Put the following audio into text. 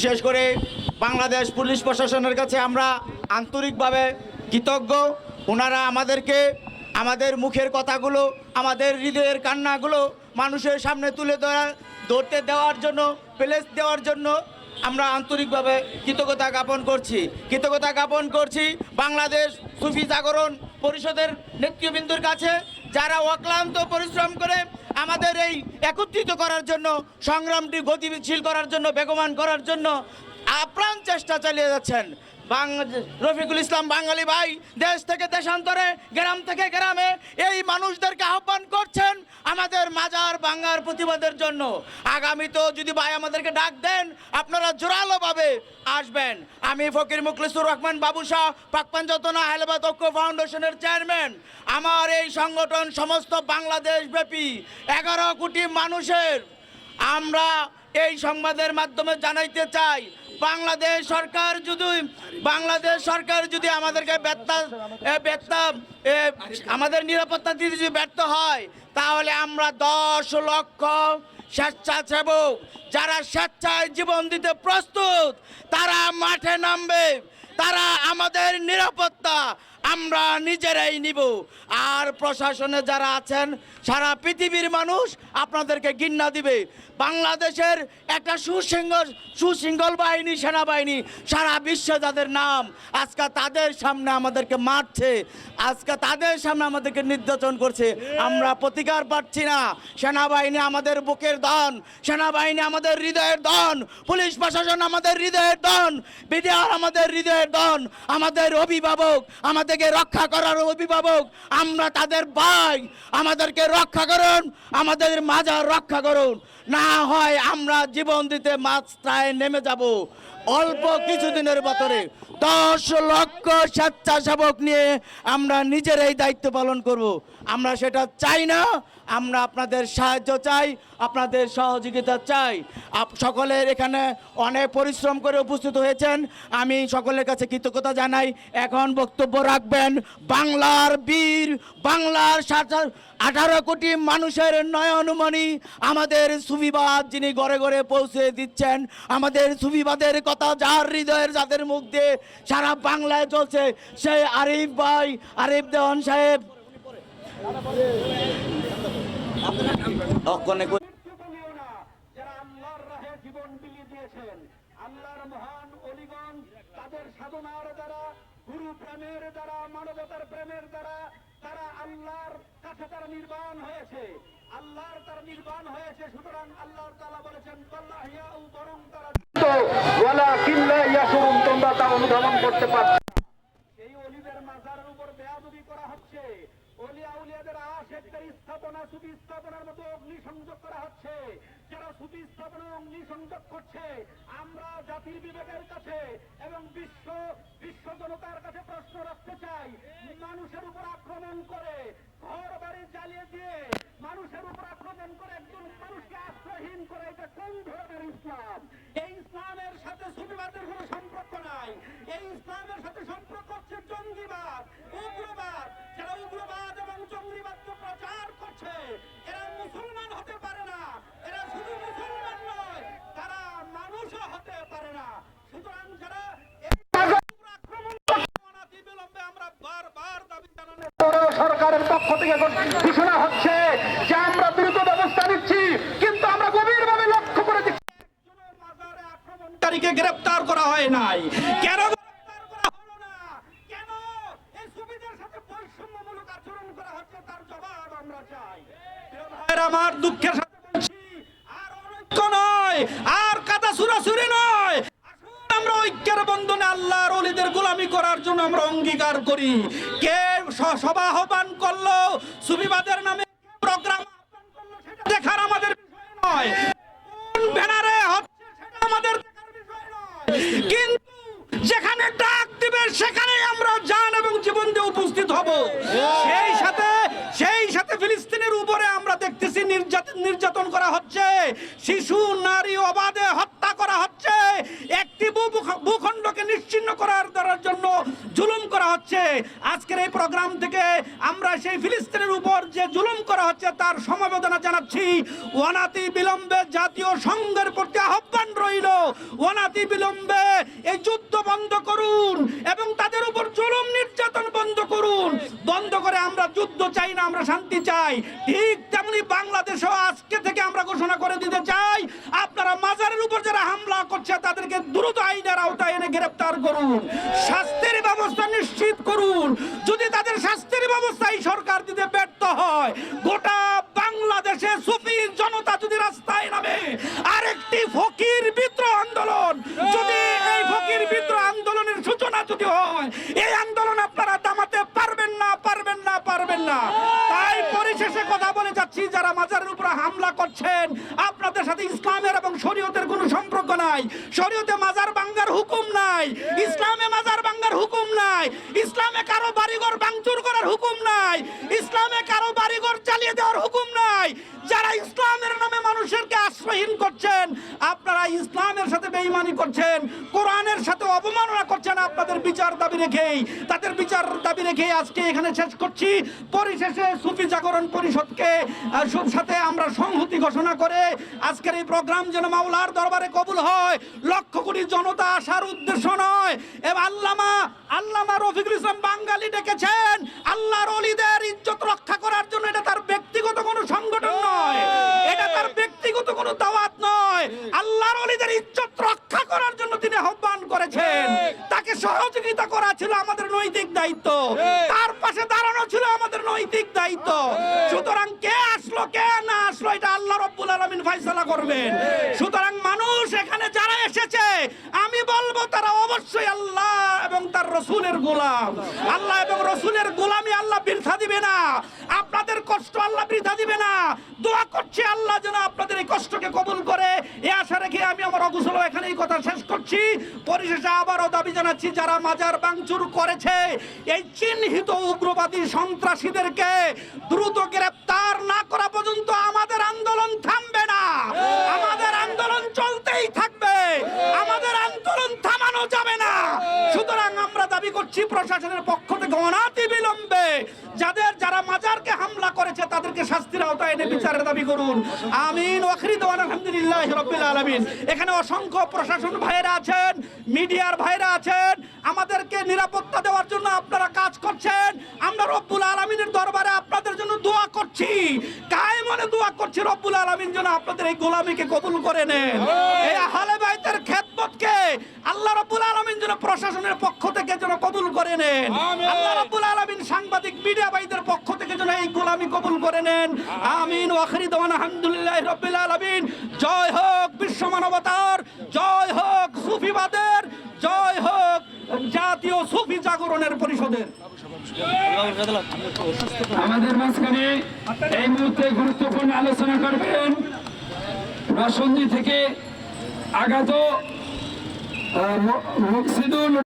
বিশেষ করে বাংলাদেশ পুলিশ প্রশাসনের কাছে আমরা আন্তরিকভাবে কৃতজ্ঞ। ওনারা আমাদেরকে আমাদের মুখের কথাগুলো, আমাদের হৃদয়ের কান্নাগুলো মানুষের সামনে তুলে ধরা, ধরতে দেওয়ার জন্য, প্লেস দেওয়ার জন্য আমরা আন্তরিকভাবে কৃতজ্ঞতা জ্ঞাপন করছি। কৃতজ্ঞতা জ্ঞাপন করছি বাংলাদেশ সুফি জাগরণ পরিষদের নেতৃবৃন্দুর কাছে, যারা অক্লান্ত পরিশ্রম করে আমাদের এই একত্রিত করার জন্য, সংগ্রামটি গতিশীল করার জন্য বেগমান করার জন্য আপ্রাণ চেষ্টা চালিয়ে যাচ্ছেন। রফিকুল ইসলাম বাঙালি ভাই, দেশ থেকে দেশান্তরে, গ্রাম থেকে গ্রামে এই মানুষদেরকে আহ্বান করছেন আমাদের মাজার বাঙ্গার প্রতিবাদের জন্য। আগামীতেও যদি ভাই আমাদেরকে ডাক দেন, আপনারা জোরালোভাবে আসবেন। আমি ফকির মুখলিসুর রহমান বাবু শাহ, পাকপান যতনা হেলবাদ ঐক্য ফাউন্ডেশনের চেয়ারম্যান। আমার এই সংগঠন সমস্ত বাংলাদেশ ব্যাপী এগারো কোটি মানুষের। আমরা এই সংবাদের মাধ্যমে জানাইতে চাই বাংলাদেশ সরকার যদি, বাংলাদেশ সরকার যদি আমাদেরকে ব্যর্থ ব্যর্থ আমাদের নিরাপত্তা দিতে যদি ব্যর্থ হয়, তাহলে আমরা দশ লক্ষ স্বেচ্ছাসেবক যারা স্বেচ্ছায় জীবন দিতে প্রস্তুত, তারা মাঠে নামবে, তারা আমাদের নিরাপত্তা আমরা নিজেরাই নিব। আর প্রশাসনে যারা আছেন, সারা পৃথিবীর মানুষ আপনাদেরকে ঘৃণা দিবে। বাংলাদেশের একটা সুশৃঙ্খল সুশৃঙ্গল বাহিনী, সেনাবাহিনী, সারা বিশ্বে যাদের নাম আজকে তাদের সামনে আমাদেরকে মারছে, আজকে তাদের সামনে আমাদেরকে নির্যাতন করছে। আমরা প্রতিকার পাচ্ছি না। সেনাবাহিনী আমাদের বুকের দন, সেনাবাহিনী আমাদের হৃদয়ের দন, পুলিশ প্রশাসন আমাদের হৃদয়ের দন, বিডিআর আমাদের হৃদয়ের দন, আমাদের অভিভাবক আমাদেরকে রক্ষা করার অভিভাবক আমরা তাদের ভাই। আমাদেরকে রক্ষা করুন আমাদের মাজার রক্ষা করুন। না হয় আমরা জীবন দিতে মাত্রায় নেমে যাব। অল্প কিছুদিনের বতরে দশ লক্ষ স্বেচ্ছাসেবক নিয়ে আমরা নিজেরাই দায়িত্ব পালন করব। আমরা সেটা চাই না, আমরা আপনাদের সাহায্য চাই, আপনাদের সহযোগিতা চাই। আপ- সকলের এখানে অনেক পরিশ্রম করে উপস্থিত হয়েছেন। আমি সকলের কাছে কৃতজ্ঞতা জানাই। এখন বক্তব্য রাখবেন বাংলার বীর, বাংলার আঠারো কোটি মানুষের নয়নমণি আমাদের সুবিবাদ যিনি ঘরে ঘরে পৌঁছে দিচ্ছেন আমাদের সুবিবাদের কথা যার হৃদয়ের যাদের মুখ দিয়ে সারা বাংলায় চলছে সেই আরিফ ভাই আরিফ দেওয়ান সাহেব। অক্ষণে কই- মৃত্যুদলীয় না যারা আল্লাহর রাহে জীবন বিলিয়ে দিয়েছেন আল্লাহর মহান অলিগণ তাদের সাধনার দ্বারা গুরু প্রেমের দ্বারা মানবতার প্রেমের দ্বারা তারা আল্লাহর কাছে তারা নির্বাণ হয়েছে। আল্লাহর তারা নির্বাণ হয়েছে সুতরাং আল্লাহর তালা বলেছেন কল্লাহিয়াউ বরং তারা ওয়ালা কিল্লা ইয়াসুরুন তোমরা তা অনুধাবন করতে পারছ এই অলিদের মাজারের উপর বেয়াদবি করা হচ্ছে। অলিয়া উলিয়াদের আশেকদের স্থাপনা সুবি স্থাপনার মতো অগ্নি সংযোগ করা হচ্ছে। যারা সুবি স্থাপনা অগ্নি সংযোগ করছে আমরা জাতির বিবেকের কাছে এবং বিশ্ব বিশ্ব জনতার কাছে প্রশ্ন রাখতে চাই। মানুষের উপর আক্রমণ করে সরকারের পক্ষ থেকে এখন ঘোষণা হচ্ছে যে আমরা দ্রুত ব্যবস্থা নিচ্ছি, কিন্তু আমরা গভীরভাবে লক্ষ্য করে তারিখে গ্রেপ্তার করা হয় নাই। কেন আমরা দুঃখের সাথে আর অনৈক্য নয়। আল্লাহর অলিদের গোলামি করার জন্য আমরা অঙ্গীকার করি। কে সভা আহ্বান করল সুবিবাদের নামে প্রোগ্রাম দেখার আমাদের বিষয় নয়। ব্যানারে হচ্ছে, সেটা আমাদের কিন্তু যেখানে ডাক দিবে সেখানে আমরা জান এবং জীবন দিয়ে উপস্থিত হব। সেই সাথে সেই সাথে ফিলিস্তিনের উপরে আমরা দেখতেছি নির্যাতন নির্যাতন করা হচ্ছে। শিশু, নারী অবাধে হত্যা করা হচ্ছে। একটি ভূখণ্ডকে নিশ্চিন্ন করার দেওয়ার জন্য জুলুম করা হচ্ছে। আজকের এই প্রোগ্রাম থেকে আমরা সেই ফিলিস্তিনের উপর যে জুলুম করা হচ্ছে তার সমবেদনা জানাচ্ছি। ওয়ানাতি বিলম্বে জাতীয় সংঘের প্রতি আহ্বান রইল। ওয়ানাতি বিলম্বে এই যুদ্ধ বন্ধ করুন এবং তাদের উপর জুলুম নির্যাতন বন্ধ করুন। বন্ধ করে আমরা যুদ্ধ চাই না, আমরা শান্তি চাই। ঠিক তেমনি বাংলাদেশেও দ্রুত আইনের আওতায় এনে গ্রেপ্তার করুন। শাস্তির ব্যবস্থা নিশ্চিত করুন। যদি তাদের শাস্তির ব্যবস্থা এই সরকার দিতে ব্যর্থ হয়, গোটা বাংলাদেশে সুফি জনতা যদি রাস্তায় নামে, আরেকটি ফকির বিদ্রোহ আন্দোলন, যদি এই ফকির বিদ্রোহ আন্দোলনের সূচনা যদি হয়, এই আন্দোলন আপনারা দামাতে পারবেন না পারবেন না পারবেন না। তাই পরিশেষে কথা বলে যাচ্ছি, যারা মাজারের উপর হামলা করছেন সাথে ইসলামের এবং শরীয়তের কোনো সম্পর্ক নাই। শরীয়তে মাজার বাঙ্গার হুকুম নাই। ইসলামে মাজার বাঙ্গার হুকুম নাই। ইসলামে কারও বাড়িঘর ভাঙচুর করার হুকুম নাই। ইসলামে কারও বাড়িঘর চালিয়ে দেওয়ার হুকুম আশ্রয়হীন করছেন, আপনারা ইসলামের সাথে বেঈমানি করছেন, কোরআনের সাথে অবমাননা করছেন আপনাদের বিচার দাবি রেখেই। তাদের বিচার দাবি রেখেই আজকে এখানে শেষ করছি। পরিশেষে সুফি জাগরণ পরিষদকে সব সাথে আমরা সংহতি ঘোষণা করে আজকের এই প্রোগ্রাম যেন মাওলার দরবারে কবুল হয়। লক্ষ কোটি জনতা আসার উদ্দেশ্য নয়। এবং আল্লামা আল্লামা রফিকুল ইসলাম বাঙালি ডেকেছেন। আল্লাহর অলিদের ইজ্জত রক্ষা করার জন্য এটা তার ব্যক্তিগত কোনো সংগঠন নয়। এটা তার ব্যক্তিগত কোনো দাওয়াত নয়। আল্লাহর অলিদের ইজ্জত রক্ষা করার জন্য তিনি আহ্বান করেছেন। তাকে সহযোগিতা করা ছিল আমাদের নৈতিক দায়িত্ব। তার পাশে দাঁড়ানো ছিল আমাদের নৈতিক দায়িত্ব। সুতরাং কে আসলো কে না আসলো এটা আল্লাহ রব্বুল আলামিন ফয়সালা করবেন। সুতরাং মানুষ এখানে যারা এসেছে আমি বলব তারা অবশ্যই আল্লাহ এবং তার রসুলের গোলাম। আল্লাহ এবং রসুলের গোলামি আল্লাহ বৃথা দিবে না। আপনাদের কষ্ট আল্লাহ বৃথা দিবে না। দোয়া করছি আল্লাহ যেন আপনাদের এই কষ্টকে কবুল করে। এ আশা রেখে আমি আমার অগুসল এখানে এই কথা শেষ করছি। পরিশেষে আবারও দাবি জানাচ্ছি, যারা মাজার বাংচুর করেছে, এই চিহ্নিত উগ্রবাদী সন্ত্রাসীদেরকে দ্রুত গ্রেপ্তার না করা পর্যন্ত আমাদের আন্দোলন থামবে না। আমাদের আন্দোলন চলতেই থাকবে। আমাদের আন্দোলন থামানো যাবে না করছি প্রশাসনের পক্ষ থেকে অনাতি বিলম্বে যাদের যারা মাজারকে হামলা করেছে তাদেরকে শাস্তির আওতায় এনে বিচারের দাবি করুন। আমিন। ওয়াখরি দেওয়ান আলহামদুলিল্লাহ রব্বিল আলামিন। এখানে অসংখ্য প্রশাসন ভাইরা আছেন মিডিয়ার ভাইরা আছেন। আমাদেরকে নিরাপত্তা দেওয়ার জন্য আপনারা কাজ করছেন। আমরা রব্বুল আলমিনের দরবারে আপনাদের জন্য দোয়া করছি। কায় মনে দোয়া করছি রব্বুল আলমিন যেন আপনাদের এই গোলামিকে কবুল করে নেন। এই আহলে বাইতের খেদমতকে আল্লাহ রব্বুল আলমিন যেন প্রশাসনের পক্ষ থেকে যেন করে নেন। আল্লাহ রব্বুল আলমিন সাংবাদিক মিডিয়া ভাইদের পক্ষ থেকে যেন এই গোলামি কবুল করে নেন। আমিন। ওয়াখরি দেওয়ান আলহামদুলিল্লাহ রব্বিল আলমিন। জয় হোক বিশ্ব মানবতার জয় হোক সুফিবাদের জয় হোক জাতীয় সুফি জাগরণের পরিষদের। আমাদের মাঝখানে এই মুহূর্তে গুরুত্বপূর্ণ আলোচনা করবেন। রসন্দি থেকে আগত মকসিদুল